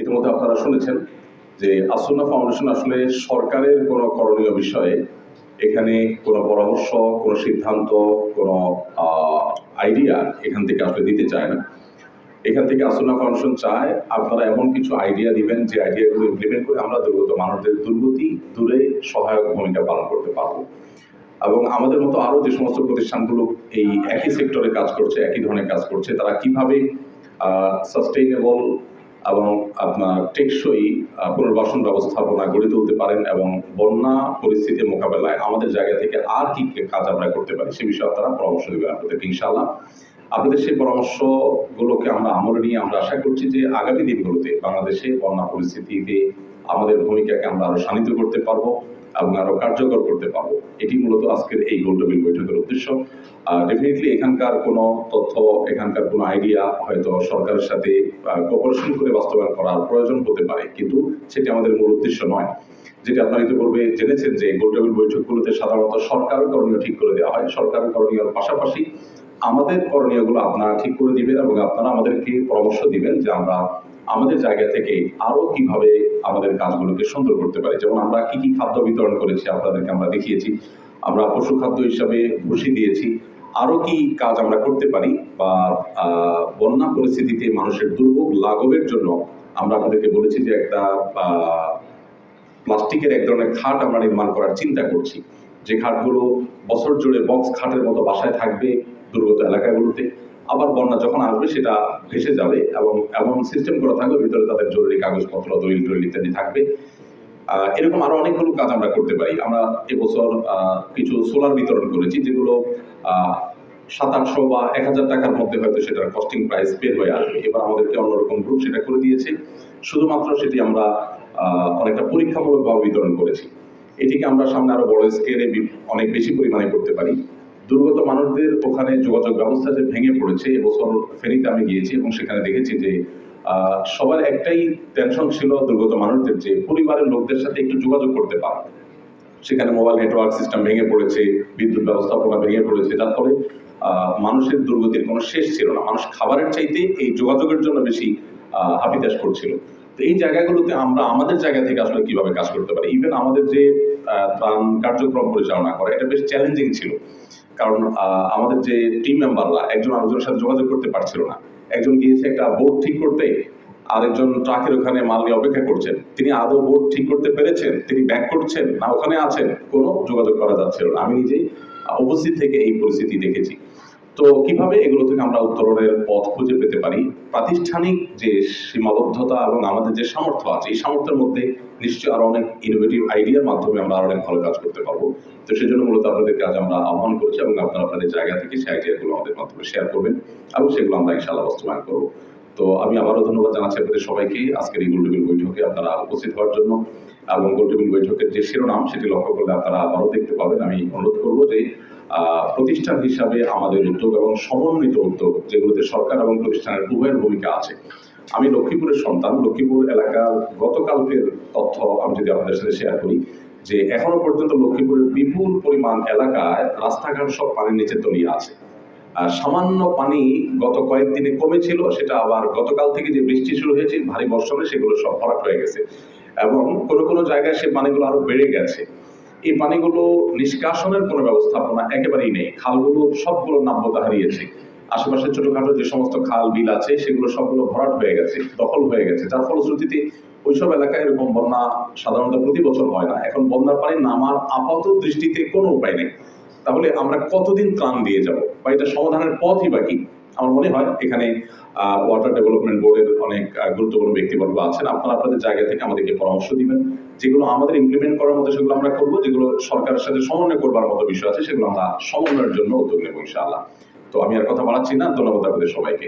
ইতিমধ্যে আপনারা শুনেছেন যে আসুন্না ফাউন্ডেশন আসলে সরকারের কোনো করণীয় বিষয়ে এখানে কোনো পরামর্শ, কোনো সিদ্ধান্ত, কোনো আইডিয়া এখান থেকে আসলে দিতে চায় না। এখান থেকে আসুন্না ফাউন্ডেশন চায়, আপনারা এমন কিছু আইডিয়া দিবেন যে আইডিয়াগুলো ইমপ্লিমেন্ট করে আমরা দুর্গত মানুষদের দুর্গতি দূরে সহায়ক ভূমিকা পালন করতে পারব। এবং আমাদের মতো আরও যে সমস্ত প্রতিষ্ঠানগুলো এই একই সেক্টরে কাজ করছে, একই ধরনের কাজ করছে, তারা কীভাবে সাস্টেইনেবল এবং আপনার টেকসই পুনর্বাসন ব্যবস্থাপনা গড়ে তুলতে পারেন এবং বন্যা পরিস্থিতির মোকাবেলায় আমাদের জায়গা থেকে আর কি কাজ আমরা করতে পারি সে বিষয়ে আপনারা পরামর্শ দেবেন আপনাদেরকে ইনশাল্লাহ আপনাদের সেই পরামর্শগুলোকে আমরা আমল নিয়ে আমরা আশা করছি যে আগামী দিনগুলোতে বাংলাদেশে বন্যা পরিস্থিতিতে আমাদের ভূমিকাকে আমরা আরও শানিত করতে পারব। এবং আরও কার্যকর করতে পারব। এটি মূলত আজকের এই গোলটেবিল বৈঠকের উদ্দেশ্য। ডেফিনেটলি এখানকার কোনো তথ্য, এখানকার কোনো আইডিয়া হয়তো সরকারের সাথে কোঅপারেশন করে বাস্তবায়ন করার প্রয়োজন হতে পারে, কিন্তু সেটি আমাদের মূল উদ্দেশ্য নয়। যেটি আপনারা ইতিপূর্বে জেনেছেন যে গোলটেবিল বৈঠকগুলোতে সাধারণত সরকার করণীয় ঠিক করে দেওয়া হয়। সরকার করণীয়র পাশাপাশি আমাদের করণীয়গুলো আপনারা ঠিক করে দিবেন এবং আপনারা আমাদেরকে পরামর্শ দিবেন যে আমরা আমাদের জায়গা থেকে আরও কীভাবে আমাদের কাজগুলোকে সুন্দর করতে পারি। যেমন আমরা কি কি খাদ্য বিতরণ করেছি আপনাদেরকে আমরা দেখিয়েছি। আমরা পশু খাদ্য হিসাবে ভুসি দিয়েছি। আরও কি কাজ আমরা করতে পারি বা বন্যা পরিস্থিতিতে মানুষের দুর্ভোগ লাঘবের জন্য আমরা আপনাদেরকে বলেছি যে একটা প্লাস্টিকের এক ধরনের খাট আমরা নির্মাণ করার চিন্তা করছি। যে খাটগুলো বছর জুড়ে বক্স খাটের মতো বাসায় থাকবে দুর্গত এলাকাগুলোতে। আবার বন্যা যখন আসবে, সেটা ভেসে যাবে এবং এমন সিস্টেম করা থাকবে, ভিতরে তাদের জরুরি কাগজপত্র, দলিল টলিল ইত্যাদি থাকবে। এরকম আরও অনেকগুলো কাজ আমরা করতে পারি। আমরা এবছর কিছু সোলার বিতরণ করেছি, যেগুলো সাত বা এক হাজার টাকার মধ্যে হয়তো সেটার কস্টিং প্রাইস বের হয়ে আসবে। এবার আমাদেরকে অন্যরকম গ্রুপ সেটা করে দিয়েছে। শুধুমাত্র সেটি আমরা অনেকটা পরীক্ষামূলকভাবে বিতরণ করেছি। এটিকে আমরা সামনে আরও বড় স্কেলে অনেক বেশি পরিমাণে করতে পারি। দুর্গত মানুষদের ওখানে যোগাযোগ ব্যবস্থা যে ভেঙে পড়েছে এবছর ফেনীতে আমি গিয়েছি এবং সেখানে দেখেছি যে সবার একটাই টেনশন ছিল দুর্গত মানুষদের যে পরিবারের লোকদের সাথে একটু যোগাযোগ করতে পারা। সেখানে মোবাইল নেটওয়ার্ক সিস্টেম ভেঙে পড়েছে, বিদ্যুৎ ব্যবস্থাপনা ভেঙে পড়েছে, যার ফলে মানুষের দুর্গতির কোনো শেষ ছিল না। মানুষ খাবারের চাইতে এই যোগাযোগের জন্য বেশি হাপিত্যাশ করছিল। তো এই জায়গাগুলোতে আমরা আমাদের জায়গা থেকে আসলে কীভাবে কাজ করতে পারি? ইভেন আমাদের যে ত্রাণ কার্যক্রম পরিচালনা করে, এটা বেশ চ্যালেঞ্জিং ছিল। কারণ আমাদের যে টিম মেম্বাররা একজন আরেকজনের সাথে যোগাযোগ করতে পারছিল না। একজন গিয়েছে একটা বোর্ড ঠিক করতে, আরেকজন ট্রাকের ওখানে মাল নিয়ে অপেক্ষা করছেন। তিনি আদৌ বোর্ড ঠিক করতে পেরেছেন? তিনি ব্যাক করছেন? না, ওখানে আছেন? কোনো যোগাযোগ করা যাচ্ছিল না। আমি নিজেই উপস্থিত থেকে এই পরিস্থিতি দেখেছি। তো কীভাবে এগুলো থেকে আমরা উত্তরণের পথ খুঁজে পেতে পারি? প্রাতিষ্ঠানিক যে সীমাবদ্ধতা এবং আমাদের যে সামর্থ্য আছে, এই সামর্থ্যের মধ্যে নিশ্চয়ই আরও অনেক ইনোভেটিভ আইডিয়ার মাধ্যমে আমরা আরও অনেক ভালো কাজ করতে পারব। তো সেই জন্য মূলত আপনাদের কাজ আমরা আহ্বান করছি এবং আপনারা আপনাদের জায়গা থেকে সেই আইডিয়াগুলো আমাদের মাধ্যমে শেয়ার করবেন এবং সেগুলো আমরা ইনশাআল্লাহ বাস্তবায়ন করব। তো আমি আবারও ধন্যবাদ জানাচ্ছি আপনাদের সবাইকে আজকের এই গোলটেবিল বৈঠকে আপনারা উপস্থিত হওয়ার জন্য এবং গোলটেবিল বৈঠকের যে শিরোনাম, সেটি লক্ষ্য করলে আপনারা আবারও দেখতে পাবেন। আমি অনুরোধ করব যে প্রতিষ্ঠান হিসাবে আমাদের উদ্যোগ এবং সমন্বিত উদ্যোগ যেগুলোতে সরকার এবং প্রতিষ্ঠানের উভয়ের ভূমিকা আছে। আমি লক্ষ্মীপুরের সন্তান। লক্ষ্মীপুর এলাকার গতকালকের তথ্য আমি যদি আপনাদের সাথে শেয়ার করি, যে এখনও পর্যন্ত লক্ষ্মীপুরের বিপুল পরিমাণ এলাকায় রাস্তাঘাট সব পানির নিচে তলিয়ে আছে। সামান্য পানি গত কয়েকদিনে কমেছিল, সেটা আবার গতকাল থেকে যে বৃষ্টি শুরু হয়েছে, ভারী বর্ষণে সেগুলো সব ভরাট হয়ে গেছে। এবং কোনো কোনো জায়গায় সে পানিগুলো আরও বেড়ে গেছে। এই পানিগুলো নিষ্কাশনের কোনো ব্যবস্থাপনা একেবারেই নেই। খালগুলো সবগুলো নাব্যতা হারিয়েছে। আশেপাশে ছোটখাটো যে সমস্ত খাল, বিল আছে, সেগুলো সবগুলো ভরাট হয়ে গেছে, দখল হয়ে গেছে। যার ফলশ্রুতিতে ওইসব এলাকায় এরকম বন্যা সাধারণত প্রতি বছর হয় না। এখন বন্যার পানি নামার আপাত দৃষ্টিতে কোনো উপায় নেই। তাহলে আমরা কতদিন ত্রাণ দিয়ে যাব? বা এটা সমাধানের পথই বাকি আমার মনে হয় এখানে ওয়াটার ডেভেলপমেন্ট বোর্ডের অনেক গুরুত্বপূর্ণ ব্যক্তিবর্গ আছেন। আপনারা আপনাদের জায়গা থেকে আমাদেরকে পরামর্শ দিবেন। যেগুলো আমাদের ইমপ্লিমেন্ট করার মতো সেগুলো আমরা করব, যেগুলো সরকারের সাথে সমন্বয় করবার মতো বিষয় আছে, সেগুলো আমরা সমন্বয়ের জন্য উদ্যোগ নেব, ইনশাআল্লাহ। তো আমি আর কথা বাড়াচ্ছি না। ধন্যবাদ আপনাদের সবাইকে।